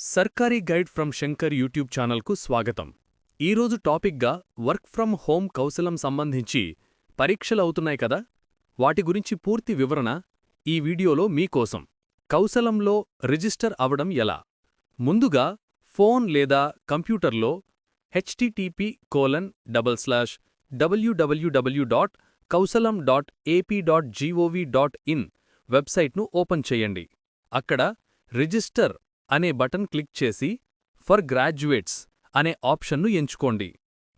సర్కారీ guide from Shankar YouTube ఛానల్కు స్వాగతం. ఈరోజు టాపిక్గా వర్క్ ఫ్రమ్ హోమ్ కౌశలం సంబంధించి పరీక్షలు అవుతున్నాయి కదా? వాటి గురించి పూర్తి వివరణ ఈ వీడియోలో మీకోసం. కౌశలంలో రిజిస్టర్ అవడం ఎలా? ముందుగా ఫోన్ లేదా కంప్యూటర్లో HTTP colon double slash WWW dot Kaushalam dot AP dot GOV dot in వెబ్సైట్ను ఓపెన్ చేయండి. అక్కడ రిజిస్టర్ అనే బటన్ క్లిక్ చేసి ఫర్ గ్రాడ్యుయేట్స్ అనే ఆప్షన్ను ఎంచుకోండి.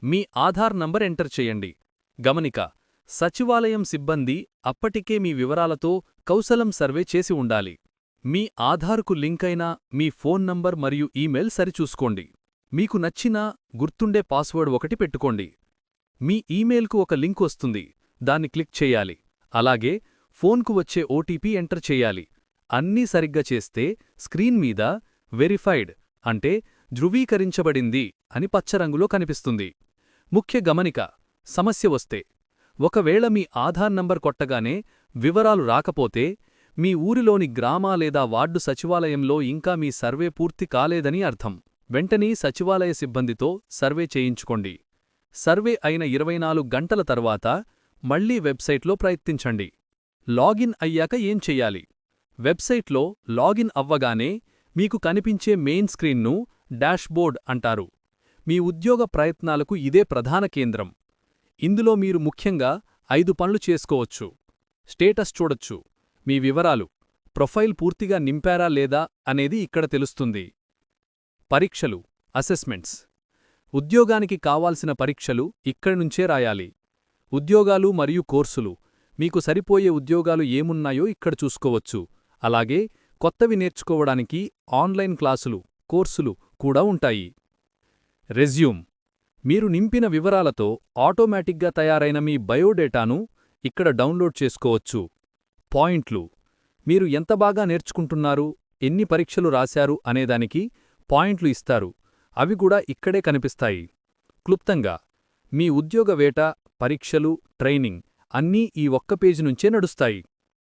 మీ ఆధార్ నంబర్ ఎంటర్ చేయండి. గమనిక సచివాలయం సిబ్బంది అప్పటికే మీ వివరాలతో కౌశలం సర్వే చేసి ఉండాలి. మీ ఆధార్కు లింకైన మీ ఫోన్ నంబర్ మరియు ఈమెయిల్ సరిచూసుకోండి. మీకు నచ్చిన గుర్తుండే పాస్వర్డ్ ఒకటి పెట్టుకోండి. మీ ఈమెయిల్కు ఒక లింక్ వస్తుంది. దాన్ని క్లిక్ చేయాలి. అలాగే ఫోన్కు వచ్చే ఓటీపీ ఎంటర్ చేయాలి. అన్నీ సరిగ్గా చేస్తే స్క్రీన్ మీద వెరిఫైడ్ అంటే ధృవీకరించబడింది అని పచ్చరంగులో కనిపిస్తుంది. ముఖ్య గమనిక సమస్య వస్తే ఒకవేళ మీ ఆధార్ నంబర్ కొట్టగానే వివరాలు రాకపోతే మీ ఊరిలోని గ్రామ లేదా వార్డు సచివాలయంలో ఇంకా మీ సర్వే పూర్తి కాలేదని అర్థం. వెంటనే సచివాలయ సిబ్బందితో సర్వే చేయించుకోండి. సర్వే అయిన ఇరవై గంటల తర్వాత మళ్ళీ వెబ్సైట్లో ప్రయత్నించండి. లాగిన్ అయ్యాక ఏం చెయ్యాలి వెబ్సైట్లో లాగిన్ అవ్వగానే మీకు కనిపించే మెయిన్ స్క్రీన్ను డాష్బోర్డ్ అంటారు. మీ ఉద్యోగ ప్రయత్నాలకు ఇదే ప్రధాన కేంద్రం. ఇందులో మీరు ముఖ్యంగా ఐదు పనులు చేసుకోవచ్చు. స్టేటస్ చూడొచ్చు. మీ వివరాలు. ప్రొఫైల్ పూర్తిగా నింపారా లేదా అనేది ఇక్కడ తెలుస్తుంది. పరీక్షలు. అసెస్మెంట్స్. ఉద్యోగానికి కావాల్సిన పరీక్షలు ఇక్కడి నుంచే రాయాలి. ఉద్యోగాలు మరియు కోర్సులు. మీకు సరిపోయే ఉద్యోగాలు ఏమున్నాయో ఇక్కడ చూసుకోవచ్చు. అలాగే కొత్తవి నేర్చుకోవడానికి ఆన్లైన్ క్లాసులు కోర్సులు కూడా ఉంటాయి. రెజ్యూమ్. మీరు నింపిన వివరాలతో ఆటోమేటిక్గా తయారైన మీ బయోడేటాను ఇక్కడ డౌన్లోడ్ చేసుకోవచ్చు. పాయింట్లు. మీరు ఎంత బాగా నేర్చుకుంటున్నారు ఎన్ని పరీక్షలు రాశారు అనేదానికి పాయింట్లు ఇస్తారు. అవి కూడా ఇక్కడే కనిపిస్తాయి. క్లుప్తంగా. మీ ఉద్యోగ వేట పరీక్షలు ట్రైనింగ్ అన్నీ ఈ ఒక్క పేజీ నుంచే నడుస్తాయి.